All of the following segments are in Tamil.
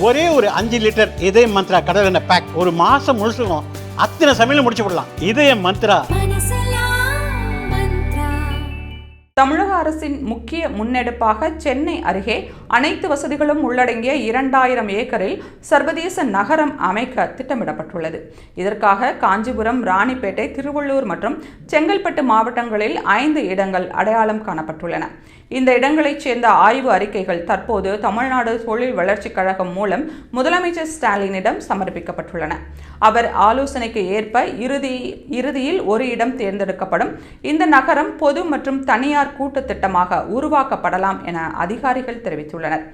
ஒரே ஒரு அஞ்சு லிட்டர் இதய மந்த்ரா கடல் எண்ணெய் பேக் ஒரு மாசம் முழுசுக்கும் அத்தனை சமையலும் முடிச்சு விடலாம் இதய மந்த்ரா. தமிழக அரசின் முக்கிய முன்னெடுப்பாக சென்னை அருகே அனைத்து வசதிகளும் உள்ளடங்கிய இரண்டாயிரம் ஏக்கரில் சர்வதேச நகரம் அமைக்க திட்டமிடப்பட்டுள்ளது. இதற்காக காஞ்சிபுரம் ராணிப்பேட்டை திருவள்ளூர் மற்றும் செங்கல்பட்டு மாவட்டங்களில் ஐந்து இடங்கள் அடையாளம் காணப்பட்டுள்ளன. இந்த இடங்களைச் சேர்ந்த ஆய்வு அறிக்கைகள் தற்போது தமிழ்நாடு தொழில் வளர்ச்சிக் கழகம் மூலம் முதலமைச்சர் ஸ்டாலினிடம் சமர்ப்பிக்கப்பட்டுள்ளன. அவர் ஆலோசனைக்கு ஏற்ப இறுதி இறுதியில் ஒரு இடம் தேர்ந்தெடுக்கப்படும். இந்த நகரம் பொது மற்றும் தனியார் கூட்டு திட்டமாக உருவாக்கப்படலாம் என அதிகாரிகள் தெரிவித்துள்ளனர்.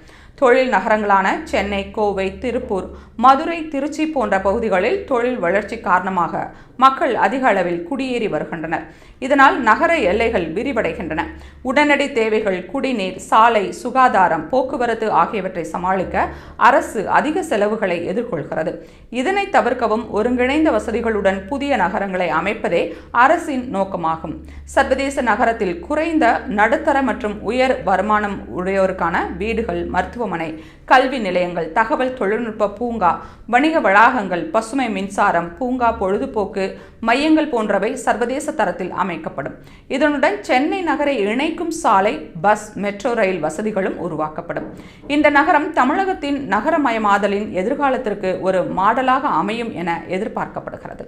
தொழில் நகரங்களான சென்னை கோவை திருப்பூர் மதுரை திருச்சி போன்ற பகுதிகளில் தொழில் வளர்ச்சி காரணமாக மக்கள் அதிக அளவில் குடியேறி வருகின்றனர். இதனால் நகர எல்லைகள் விரிவடைகின்றன. உடனடி தேவைகள் குடிநீர் சாலை சுகாதாரம் போக்குவரத்து ஆகியவற்றை சமாளிக்க அரசு அதிக செலவுகளை எதிர்கொள்கிறது. இதனை தவிர்க்கவும் ஒருங்கிணைந்த வசதிகளுடன் புதிய நகரங்களை அமைப்பதே அரசின் நோக்கமாகும். சர்வதேச நகரத்தில் குறைந்த நடுத்தர மற்றும் உயர் வருமானம் உடையோருக்கான வீடுகள் மருத்துவமனை கல்வி நிலையங்கள் தகவல் தொழில்நுட்ப பூங்கா வணிக வளாகங்கள் பசுமை மின்சாரம் பூங்கா பொழுதுபோக்கு மையங்கள் போன்றவை சர்வதேச தரத்தில் அமைக்கப்படும். இதனுடன் சென்னை நகரை இணைக்கும் சாலை பஸ் மெட்ரோ ரயில் வசதிகளும் உருவாக்கப்படும். இந்த நகரம் தமிழகத்தின் நகரமயமாதலின் எதிர்காலத்திற்கு ஒரு மாடலாக அமையும் என எதிர்பார்க்கப்படுகிறது.